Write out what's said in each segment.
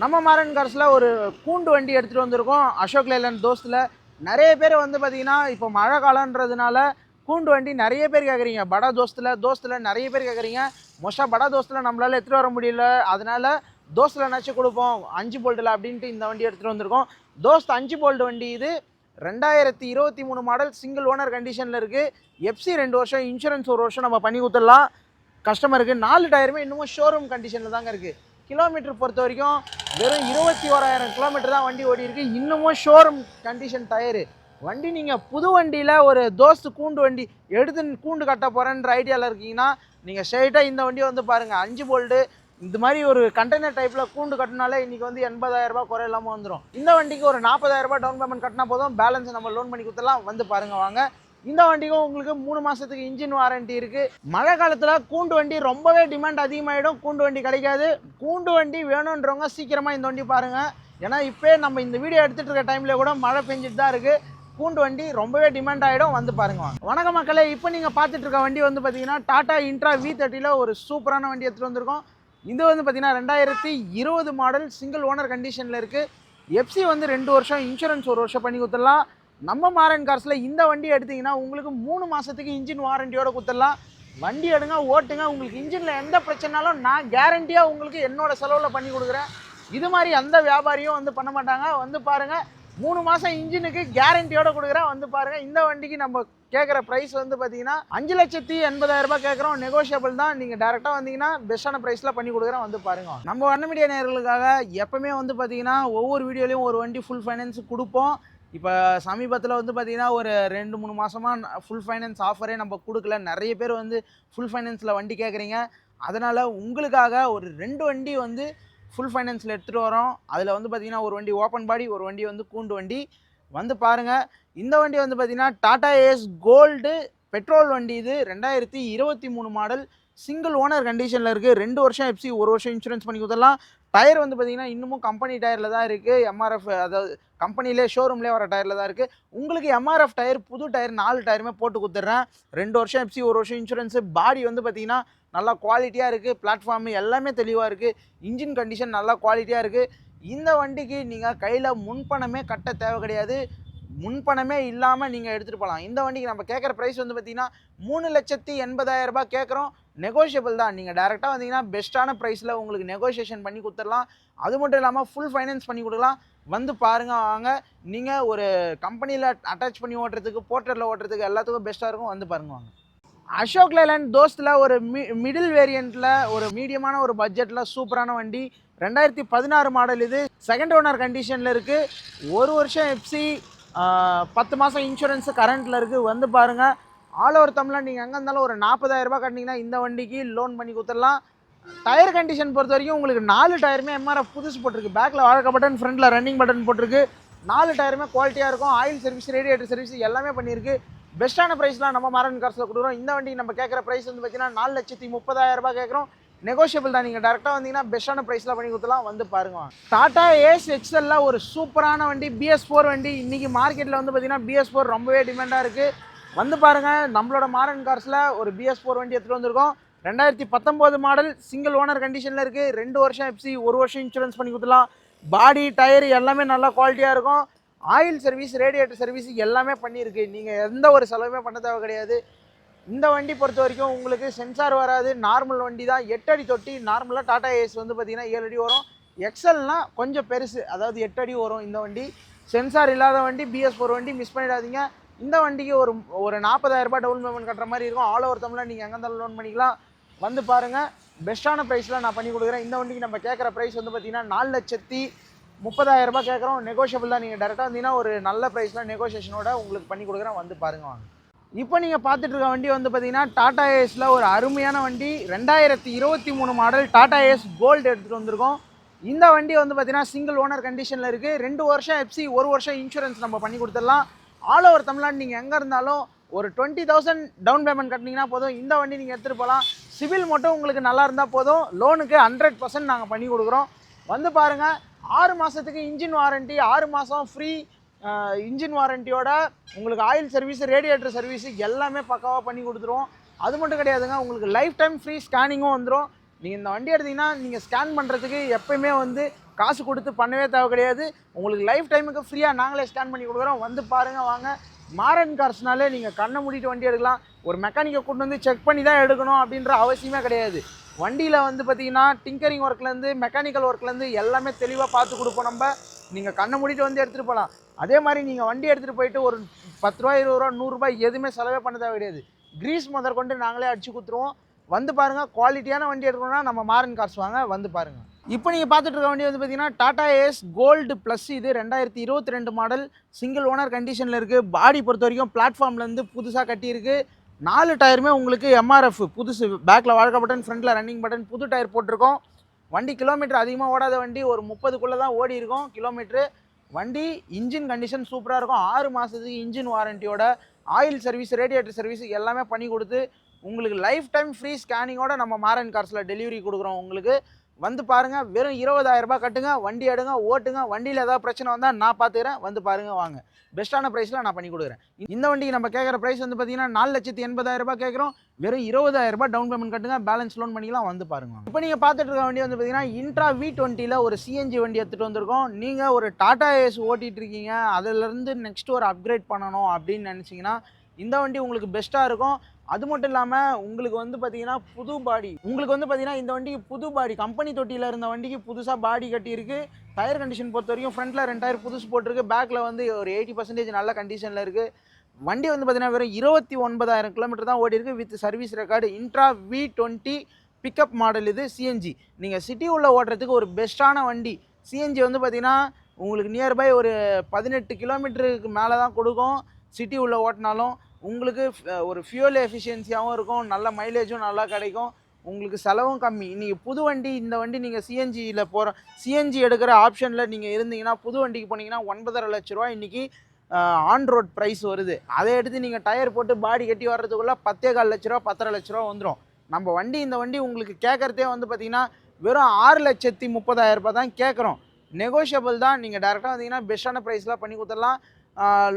நம்ம மாறன் கார்ஸில் ஒரு கூண்டு வண்டி எடுத்துகிட்டு வந்திருக்கோம். அசோக் லேலன் தோஸ்தில். நிறைய பேர் வந்து பார்த்திங்கன்னா இப்போ மழை காலன்றதுனால கூண்டு வண்டி நிறைய பேர் கேட்குறீங்க. படா தோஸ்தில் தோஸ்தில் நிறைய பேர் கேட்குறீங்க. மோஸ்ட்டாக படா தோஸ்தில் நம்மளால் எடுத்துகிட்டு வர முடியல. அதனால் தோஸ்தில் நினச்சி கொடுப்போம். அஞ்சு போல்ட்டில் அப்படின்ட்டு இந்த வண்டி எடுத்துகிட்டு வந்திருக்கோம். தோஸ்த் அஞ்சு போல்ட் வண்டி இது. ரெண்டாயிரத்தி இருபத்தி மூணு மாடல் சிங்கிள் ஓனர் கண்டிஷனில் இருக்குது எஃப்சி ரெண்டு வருஷம் இன்சூரன்ஸ் ஒரு வருஷம் நம்ம பண்ணி கொடுத்துடலாம். கஸ்டமருக்கு நாலு டயருமே இன்னமும் ஷோரூம் கண்டிஷனில் தாங்க இருக்குது கிலோமீட்டர் பொறுத்த வரைக்கும் வெறும் இருபத்தி ஓராயிரம் கிலோமீட்டர் தான் வண்டி ஓடி இருக்கு இன்னமும் ஷோரூம் கண்டிஷன் டயரு வண்டி நீங்கள் புது வண்டியில் ஒரு தோஸ்து கூண்டு வண்டி எடுத்து கூண்டு கட்ட போகிறேன்ற ஐடியாவில் இருக்கீங்கன்னா நீங்கள் ஸ்ட்ரைட்டாக இந்த வண்டியை வந்து பாருங்கள் அஞ்சு போல்டு இந்த மாதிரி ஒரு கண்டெய்னர் டைப்பில் கூண்டு கட்டினாலே இன்றைக்கி வந்து எண்பதாயிரரூபா குறை இல்லாமல் வந்துடும் இந்த வண்டிக்கு ஒரு நாற்பதாயிரரூபா டவுன் பேமெண்ட் கட்டினா போதும். பேலன்ஸ் நம்ம லோன் பண்ணி கொடுத்துலாம் வந்து பாருங்கள் வாங்க. இந்த வண்டிக்கும் உங்களுக்கு மூணு மாதத்துக்கு இன்ஜின் வாரண்டி இருக்குது மழை காலத்தில் கூண்டு வண்டி ரொம்பவே டிமாண்ட் அதிகமாகிடும் கூண்டு வண்டி கிடைக்காது. கூண்டு வண்டி வேணுன்றவங்க சீக்கிரமாக இந்த வண்டி பாருங்கள் ஏன்னா இப்போ நம்ம இந்த வீடியோ எடுத்துகிட்டு இருக்க டைமில் கூட மழை பெஞ்சிட்டு தான் இருக்குது கூண்டு வண்டி ரொம்பவே டிமாண்ட் ஆகிடும் வந்து பாருங்க வணக்க வணக்கம் மக்களே இப்போ நீங்கள் பார்த்துட்டு இருக்க வண்டி வந்து பார்த்தீங்கன்னா டாடா இன்ட்ரா வி தேர்ட்டியில் ஒரு சூப்பரான வண்டி எடுத்துகிட்டு வந்திருக்கோம். இது வந்து பார்த்தீங்கன்னா ரெண்டாயிரத்தி இருபது மாடல் சிங்கிள் ஓனர் கண்டிஷனில் இருக்குது எஃப்சி வந்து ரெண்டு வருஷம் இன்சூரன்ஸ் ஒரு வருஷம் பண்ணி கொடுத்துடலாம். நம்ம மாறன் கார்ஸில் இந்த வண்டி எடுத்தீங்கன்னா உங்களுக்கு மூணு மாதத்துக்கு இன்ஜின் வாரண்டியோட கொடுத்துடலாம் வண்டி எடுங்க ஓட்டுங்க. உங்களுக்கு இன்ஜினில் எந்த பிரச்சனாலும் நான் கேரண்டியாக உங்களுக்கு என்னோட செலவில் பண்ணி கொடுக்குறேன். இது மாதிரி எந்த வியாபாரியும் வந்து பண்ண மாட்டாங்க. வந்து பாருங்கள் மூணு மாதம் இன்ஜினுக்கு கேரண்டியோட கொடுக்குறேன். வந்து பாருங்கள் இந்த வண்டிக்கு நம்ம கேட்குற ப்ரைஸ் வந்து பார்த்தீங்கன்னா அஞ்சு லட்சத்தி எண்பதாயிரம் ரூபாய் கேட்குறோம். நெகோஷியபிள் தான். நீங்கள் டேரெக்டாக வந்தீங்கன்னா பெஸ்ட்டான ப்ரைஸில் பண்ணி கொடுக்குறேன். வந்து பாருங்கள் நம்ம வண்ண மீடியா நேர்களுக்காக எப்போவுமே வந்து பார்த்தீங்கன்னா ஒவ்வொரு வீடியோலையும் ஒரு வண்டி ஃபுல் ஃபைனான்ஸ் கொடுப்போம். இப்போ சமீபத்தில் வந்து பார்த்தீங்கன்னா ஒரு ரெண்டு மூணு மாதமாக ஃபுல் ஃபைனான்ஸ் ஆஃபரே நம்ம கொடுக்கல. நிறைய பேர் வந்து ஃபுல் ஃபைனான்ஸில் வண்டி கேட்குறீங்க அதனால் உங்களுக்காக ஒரு ரெண்டு வண்டி வந்து ஃபுல் ஃபைனான்ஸில் எடுத்துகிட்டு வரோம். அதில் வந்து பார்த்தீங்கன்னா ஒரு வண்டி ஓப்பன் பாடி ஒரு வண்டி வந்து கூண்டு வண்டி. வந்து பாருங்கள் இந்த வண்டி வந்து பார்த்தீங்கன்னா டாடா ஏஸ் கோல்டு பெட்ரோல் வண்டி இது. ரெண்டாயிரத்தி இருபத்தி மூணு மாடல் சிங்கிள் ஓனர் கண்டிஷனில் இருக்குது ரெண்டு வருஷம் எஃப்சி ஒரு வருஷம் இன்சூரன்ஸ் பண்ணி கொடுத்துடலாம். டயர் வந்து பார்த்தீங்கன்னா இன்னமும் கம்பெனி டயரில் தான் இருக்குது எம்ஆர்எஃப் அதாவது கம்பெனிலே ஷோரூம்லேயே வர டயரில் தான் இருக்குது உங்களுக்கு எம்ஆர்எஃப் டயர் புது டயர் நாலு டயருமே போட்டு கொடுத்துட்றேன். ரெண்டு வருஷம் எஃப்சி ஒரு வருஷம் இன்சூரன்ஸு பாடி வந்து பார்த்தீங்கன்னா நல்லா குவாலிட்டியாக இருக்குது பிளாட்ஃபார்ம் எல்லாமே தெளிவாக இருக்குது இன்ஜின் கண்டிஷன் நல்லா குவாலிட்டியாக இருக்குது இந்த வண்டிக்கு நீங்கள் கையில் முன்பணமே கட்ட தேவை கிடையாது. முன்பணமே இல்லாமல் நீங்கள் எடுத்துகிட்டு போகலாம் இந்த வண்டிக்கு நம்ம கேட்குற ப்ரைஸ் வந்து பார்த்தீங்கன்னா மூணு லட்சத்தி எண்பதாயிரரூபா கேட்குறோம் நெகோஷியபிள் தான். நீங்கள் டேரெக்டாக வந்தீங்கன்னா பெஸ்ட்டான ப்ரைஸில் உங்களுக்கு நெகோஷியேஷன் பண்ணி கொடுத்துடலாம். அது மட்டும் இல்லாமல் ஃபுல் ஃபைனான்ஸ் பண்ணி கொடுக்கலாம். வந்து பாருங்க வாங்க. நீங்கள் ஒரு கம்பெனியில் அட்டாச் பண்ணி ஓட்டுறதுக்கு போர்ட்டரில் ஓட்டுறதுக்கு எல்லாத்துக்கும் பெஸ்ட்டாக இருக்கும். வந்து பாருங்க வாங்க. அசோக் லேலண்ட் தோஸ்தில் ஒரு மி மிடில் வேரியண்ட்டில் ஒரு மீடியமான ஒரு பட்ஜெட்டில் சூப்பரான வண்டி. ரெண்டாயிரத்தி பதினாறு மாடல் இது. செகண்ட் ஓனர் கண்டிஷனில் இருக்குது ஒரு வருஷம் எஃப்சி பத்து மாதம் இன்சூரன்ஸு கரண்ட்டில் இருக்குது வந்து பாருங்கள் ஆல் ஓவர் தமிழ்நாடு நீங்கள் எங்கே இருந்தாலும் ஒரு நாற்பதாயிரம் ரூபாய் கட்டினீங்கன்னா இந்த வண்டிக்கு லோன் பண்ணி கொடுத்துடலாம். டயர் கண்டிஷன் பொறுத்த வரைக்கும் உங்களுக்கு நாலு டயருமே எம்ஆர்எஃப் புதுசு போட்டிருக்கு. பேக்கில் வாழ்க்கை பட்டன் ஃப்ரண்ட்டில் ரன்னிங் பட்டன் போட்டிருக்கு. நாலு டயருமே குவாலிட்டியாக இருக்கும். ஆயில் சர்வீஸ் ரேடியேட்டர் சர்வீஸ் எல்லாமே பண்ணியிருக்கு. பெஸ்ட்டான ப்ரைஸ்லாம் நம்ம மாரன் கார்ஸில் கொடுக்குறோம். இந்த வண்டிக்கு நம்ம கேட்குற ப்ரைஸ் வந்து பார்த்தீங்கன்னா நாலு லட்சத்தி முப்பதாயிரம் ரூபாய் கேட்குறோம். நெகோஷியபிள் தான். நீங்கள் டேரெக்டாக வந்தீங்கன்னா பெஸ்ட்டான ப்ரைஸில் பண்ணி கொடுத்துலாம் வந்து பாருங்க. டாட்டா ஏஸ் எக்ஸல்ல ஒரு சூப்பரான வண்டி பிஎஸ் ஃபோர் வண்டி. இன்றைக்கி மார்க்கெட்டில் வந்து பார்த்தீங்கன்னா பிஎஸ் ஃபோர் ரொம்பவே டிமாண்டாக இருக்குது வந்து பாருங்கள் நம்மளோட மாரன் கார்ஸில் ஒரு பிஎஸ் ஃபோர் வண்டி எடுத்துகிட்டு வந்திருக்கோம். ரெண்டாயிரத்தி பத்தொம்போது மாடல் சிங்கிள் ஓனர் கண்டிஷனில் இருக்குது ரெண்டு வருஷம் எஃப்சி ஒரு வருஷம் இன்சூரன்ஸ் பண்ணி கொடுத்துலாம் பாடி டயர் எல்லாமே நல்லா குவாலிட்டியாக இருக்கும். ஆயில் சர்வீஸ் ரேடியேட்டர் சர்வீஸ் எல்லாமே பண்ணியிருக்கு. நீங்கள் எந்த ஒரு செலவுமே பண்ண தேவை கிடையாது. இந்த வண்டி பொறுத்த வரைக்கும் உங்களுக்கு சென்சார் வராது. நார்மல் வண்டி தான். எட்டு அடி தொட்டி நார்மலாக டாடா ஏஸ் வந்து பார்த்தீங்கன்னா ஏழு அடி வரும். எக்ஸல்னால் கொஞ்சம் பெருசு. அதாவது எட்டு அடி வரும் இந்த வண்டி. சென்சார் இல்லாத வண்டி பிஎஸ் ஃபோர் வண்டி மிஸ் பண்ணிடாதீங்க. இந்த வண்டிக்கு ஒரு ஒரு நாற்பதாயிரம் ரூபாய் டவுன் பேமெண்ட் கட்டுற மாதிரி இருக்கும். ஆல் ஓவர் தமிழில் நீங்கள் எங்கே இருந்தாலும் லோன் பண்ணிக்கலாம். வந்து பாருங்கள் பெஸ்ட்டான ப்ரைஸில் நான் பண்ணி கொடுக்குறேன். இந்த வண்டிக்கு நம்ம கேட்குற ப்ரைஸ் வந்து பார்த்தீங்கன்னா நாலு லட்சத்தி முப்பதாயிரம் ரூபாய் கேட்குறோம். நெகோஷியபிள் தான். நீங்கள் டேரெக்டாக வந்தீங்கன்னா ஒரு நல்ல ப்ரைஸில் நெகோஷியேஷனோட உங்களுக்கு பண்ணி கொடுக்குறேன். வந்து பாருங்க வாங்க. இப்போ நீங்கள் பார்த்துட்டு இருக்க வண்டி வந்து பார்த்தீங்கன்னா டாடா ஏஸில் ஒரு அருமையான வண்டி. ரெண்டாயிரத்தி இருபத்தி மூணு மாடல் டாடா ஏஸ் கோல்டு எடுத்துகிட்டு வந்திருக்கோம். இந்த வண்டி வந்து பார்த்தீங்கன்னா சிங்கிள் ஓனர் கண்டிஷனில் இருக்குது ரெண்டு வருஷம் எஃப்சி ஒரு வருஷம் இன்சூரன்ஸ் நம்ம பண்ணி கொடுத்துடலாம். ஆல் ஓவர் தமிழ்நாடு நீங்கள் எங்கே இருந்தாலும் ஒரு டுவெண்ட்டி தௌசண்ட் டவுன் பேமெண்ட் கட்டினீங்கன்னா போதும். இந்த வண்டி நீங்கள் எடுத்துகிட்டு போகலாம் சிவில் மட்டும் உங்களுக்கு நல்லா இருந்தால் போதும். லோனுக்கு ஹண்ட்ரட் பர்சன்ட் நாங்கள் பண்ணி கொடுக்குறோம். வந்து பாருங்கள் ஆறு மாதத்துக்கு இன்ஜின் வாரண்ட்டி ஆறு மாதம் ஃப்ரீ இன்ஜின் வாரண்ட்டியோட உங்களுக்கு ஆயில் சர்வீஸ் ரேடியேட்டர் சர்வீஸ் எல்லாமே பக்காவாக பண்ணி கொடுத்துருவோம். அது மட்டும் கிடையாதுங்க உங்களுக்கு லைஃப் டைம் ஃப்ரீ ஸ்கேனிங்கும் வந்துடும் நீங்கள் இந்த வண்டி எடுத்திங்கன்னா நீங்கள் ஸ்கேன் பண்ணுறதுக்கு எப்பயுமே வந்து காசு கொடுத்து பண்ணவே தேவை கிடையாது. உங்களுக்கு லைஃப் டைமுக்கு ஃப்ரீயாக நாங்களே ஸ்கேன் பண்ணி கொடுக்குறோம். வந்து பாருங்கள் வாங்க. மாரன் கார்ஸ்னாலே நீங்கள் கண்ணை மூடிட்டு வண்டி எடுக்கலாம். ஒரு மெக்கானிக்கை கொண்டு வந்து செக் பண்ணி தான் எடுக்கணும் அப்படின்ற அவசியமே கிடையாது. வண்டியில் வந்து பார்த்தீங்கன்னா டிங்கரிங் ஒர்க்லேருந்து மெக்கானிக்கல் ஒர்க்லேருந்து எல்லாமே தெளிவாக பார்த்து கொடுப்போம் நம்ம. நீங்கள் கண்ணை மூடிட்டு வந்து எடுத்துகிட்டு போகலாம் அதே மாதிரி நீங்கள் வண்டி எடுத்துகிட்டு போயிட்டு ஒரு பத்து ரூபா இருபது ரூபா நூறுரூபா எதுவுமே செலவே பண்ண தேவை கிடையாது. கிரீஸ் முதற்கொண்டு நாங்களே அடிச்சு கொடுத்துருவோம் வந்து பாருங்கள் குவாலிட்டியான வண்டி எடுக்கணும்னா நம்ம மாரன் கார்ஸ் வாங்க வந்து பாருங்கள் இப்போ நீங்கள் பார்த்துட்டு இருக்க வண்டி வந்து பார்த்தீங்கன்னா டாடா ஏஸ் கோல்டு ப்ளஸ் இது ரெண்டாயிரத்தி இருபத்தி ரெண்டு மாடல் சிங்கிள் ஓனர் கண்டிஷனில் இருக்குது பாடி பொறுத்த வரைக்கும் பிளாட்ஃபார்ம்லேருந்து புதுசாக கட்டியிருக்கு. நாலு டயருமே உங்களுக்கு எம்ஆர்எஃப் புதுசு பேக்கில் வாழ்க்கை பட்டன் ஃப்ரண்ட்டில் ரன்னிங் பட்டன் புது டயர் போட்டிருக்கோம். வண்டி கிலோமீட்டர் அதிகமாக ஓடாத வண்டி ஒரு முப்பதுக்குள்ளே தான் ஓடி இருக்கும் கிலோமீட்ரு வண்டி இன்ஜின் கண்டிஷன் சூப்பராக இருக்கும். ஆறு மாதத்துக்கு இன்ஜின் வாரண்டியோட ஆயில் சர்வீஸ் ரேடியேட்டர் சர்வீஸ் எல்லாமே பண்ணி கொடுத்து உங்களுக்கு லைஃப் டைம் ஃப்ரீ ஸ்கேனிங்கோட நம்ம மாரன் கார்ஸில் டெலிவரி கொடுக்குறோம் உங்களுக்கு. வந்து பாருங்கள் வெறும் 20000 ரூபாய் கட்டுங்க வண்டி எடுங்க ஓட்டுங்க வண்டியில் ஏதாவது பிரச்சனை வந்தால் நான் பார்த்துக்கிறேன் வந்து பாருங்கள் வாங்க. பெஸ்ட்டான ப்ரைஸில் நான் பண்ணி கொடுக்குறேன். இந்த வண்டிக்கு நம்ம கேட்குற ப்ரைஸ் வந்து பார்த்தீங்கன்னா நாலு லட்சத்தி எண்பதாயிரம் ரூபாய் கேட்குறோம் வெறும் 20000 ரூபாய் டவுன் பேமெண்ட் கட்டுங்க பேலன்ஸ் லோன் பண்ணிக்கலாம் வந்து பாருங்க இப்போ நீங்கள் பார்த்துட்டு இருக்க வண்டி வந்து பார்த்தீங்கன்னா இன்ட்ரா வி டுவெண்ட்டியில் ஒரு சிஎன்ஜி வண்டி எடுத்துகிட்டு வந்திருக்கோம். நீங்கள் ஒரு டாடா ஏஸ் ஓட்டிகிட்டு இருக்கீங்க அதுலேருந்து நெக்ஸ்ட் ஒரு அப்கிரேட் பண்ணணும் அப்படின்னு நினச்சிங்கன்னா இந்த வண்டி உங்களுக்கு பெஸ்ட்டாக இருக்கும். அது மட்டும் இல்லாமல் உங்களுக்கு வந்து பார்த்தீங்கன்னா புது பாடி உங்களுக்கு வந்து பார்த்தீங்கன்னா இந்த வண்டிக்கு புது பாடி கம்பெனி தொட்டியில் இருந்த வண்டிக்கு புதுசாக பாடி கட்டியிருக்கு. டயர் கண்டிஷன் பொறுத்த வரைக்கும் ஃப்ரண்ட்டில் ரெண்டு டயர் புதுசு போட்டிருக்கு. பேக்கில் வந்து ஒரு எயிட்டி பர்சன்டேஜ் நல்ல கண்டிஷனில் இருக்குது வண்டி வந்து பார்த்தீங்கன்னா வெறும் இருபத்தி ஒன்பதாயிரம் கிலோமீட்டர் தான் ஓடி with service record Intra V twenty pickup model இது சிஎன்ஜி நீங்கள் சிட்டி உள்ள ஓட்டுறதுக்கு ஒரு பெஸ்ட்டான வண்டி. சிஎன்ஜி வந்து பார்த்திங்கன்னா உங்களுக்கு நியர்பை ஒரு பதினெட்டு கிலோமீட்டருக்கு மேலே தான் கொடுக்கும். சிட்டி உள்ள ஓட்டினாலும் உங்களுக்கு ஒரு ஃபியூல் எஃபிஷியன்சியாகவும் இருக்கும் நல்ல மைலேஜும் நல்லா கிடைக்கும். உங்களுக்கு செலவும் கம்மி. நீங்கள் புது வண்டி இந்த வண்டி நீங்கள் சிஎன்ஜியில் போகிற சிஎன்ஜி எடுக்கிற ஆப்ஷனில் நீங்கள் இருந்தீங்கன்னா புது வண்டிக்கு போனீங்கன்னா ஒன்பதரை லட்ச ரூபா இன்றைக்கி ஆன் ரோட் ப்ரைஸ் வருது. அதை எடுத்து நீங்கள் டயர் போட்டு பாடி கட்டி வர்றதுக்குள்ளே பத்தே கால் லட்ச ரூபா பத்தரை லட்ச ரூபா வந்துடும் நம்ம வண்டி இந்த வண்டி உங்களுக்கு கேட்குறதே வந்து பார்த்தீங்கன்னா வெறும் ஆறு லட்சத்தி முப்பதாயிரம் தான் கேட்குறோம். நெகோஷியபிள் தான். நீங்கள் டேரெக்டாக வந்தீங்கன்னா பெஸ்ட்டான ப்ரைஸ்லாம் பண்ணி கொடுத்துடலாம்.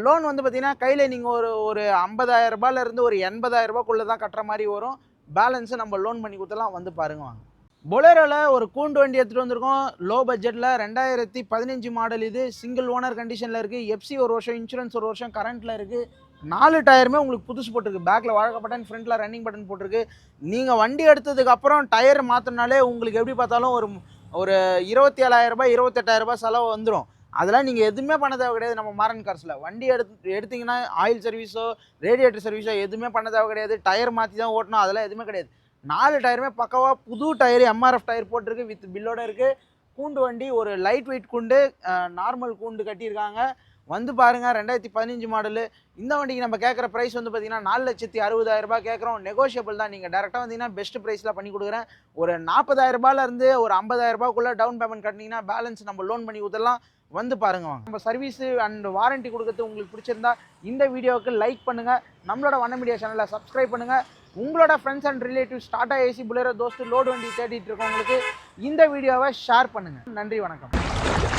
லோன் வந்து பார்த்திங்கன்னா கையில் நீங்கள் ஒரு ஒரு ஐம்பதாயிரம் ரூபாயிலேருந்து ஒரு எண்பதாயிரரூபாக்குள்ளே தான் கட்டுற மாதிரி வரும். பேலன்ஸை நம்ம லோன் பண்ணி கொடுத்தலாம் வந்து பாருங்க வாங்க. பொலேரோவில் ஒரு கூண்டு வண்டி எடுத்துகிட்டு வந்திருக்கோம். லோ பட்ஜெட்டில் ரெண்டாயிரத்தி பதினஞ்சு மாடல் இது. சிங்கிள் ஓனர் கண்டிஷனில் இருக்குது எஃப்சி ஒரு வருஷம் இன்சூரன்ஸ் ஒரு வருஷம் கரண்ட்டில் இருக்குது நாலு டயருமே உங்களுக்கு புதுசு போட்டிருக்கு. பேக்கில் வழக்க பட்டன் ஃப்ரண்ட்டில் ரன்னிங் பட்டன் போட்டிருக்கு. நீங்கள் வண்டி எடுத்ததுக்கப்புறம் டயர் மாற்றினாலே உங்களுக்கு எப்படி பார்த்தாலும் ஒரு ஒரு இருபத்தி ஏழாயிரரூபா இருபத்தெட்டாயிரரூபா செலவு வந்துடும் அதெல்லாம் நீங்கள் எதுவுமே பண்ண தேவை கிடையாது. நம்ம மாரன் கார்ஸில் வண்டி எடுத்து எடுத்தீங்கன்னா ஆயில் சர்வீஸோ ரேடியேட்டர் சர்வீஸோ எதுவுமே பண்ண தேவை கிடையாது. டயர் மாற்றி தான் ஓட்டணும். அதெல்லாம் எதுவுமே கிடையாது. நாலு டயருமே பக்கவாக புது டயர் எம்ஆர்எஃப் டயர் போட்டிருக்கு வித் பில்லோட இருக்குது கூண்டு வண்டி ஒரு லைட் வெயிட் கூண்டு நார்மல் கூண்டு கட்டியிருக்காங்க. வந்து பாருங்கள் ரெண்டாயிரத்தி பதினஞ்சு மாடலு இந்த வண்டிக்கு நம்ம கேட்குற ப்ரைஸ் வந்து பார்த்தீங்கன்னா நாலு லட்சத்தி அறுபதாயிரம் ரூபாய் கேட்குறோம். நெகோஷியபிள் தான். நீங்கள் டேரெக்டாக வந்தீங்கன்னா பெஸ்ட் ப்ரைஸில் பண்ணி கொடுக்குறேன். ஒரு நாற்பதாயிரம் ரூபாயிலேருந்து ஒரு ஐம்பதாயிரம் ரூபாய்க்குள்ளே டவுன் பேமெண்ட் கட்டினீங்கன்னா பேலன்ஸ் நம்ம லோன் பண்ணி ஊற்றலாம் வந்து பாருங்க வாங்க. நம்ம சர்வீஸ் அண்ட் வாரண்டி கொடுக்கறது உங்களுக்கு பிடிச்சிருந்தா இந்த வீடியோவுக்கு லைக் பண்ணுங்க. நம்மளோட வண்ண மீடியா சேனலை சப்ஸ்கிரைப் பண்ணுங்க. உங்களோட friends and relatives Tata AC Bolero தோஸ்து load வண்டி தேடிட்டு இருக்கவங்களுக்கு இந்த வீடியோவை ஷேர் பண்ணுங்க. நன்றி வணக்கம்.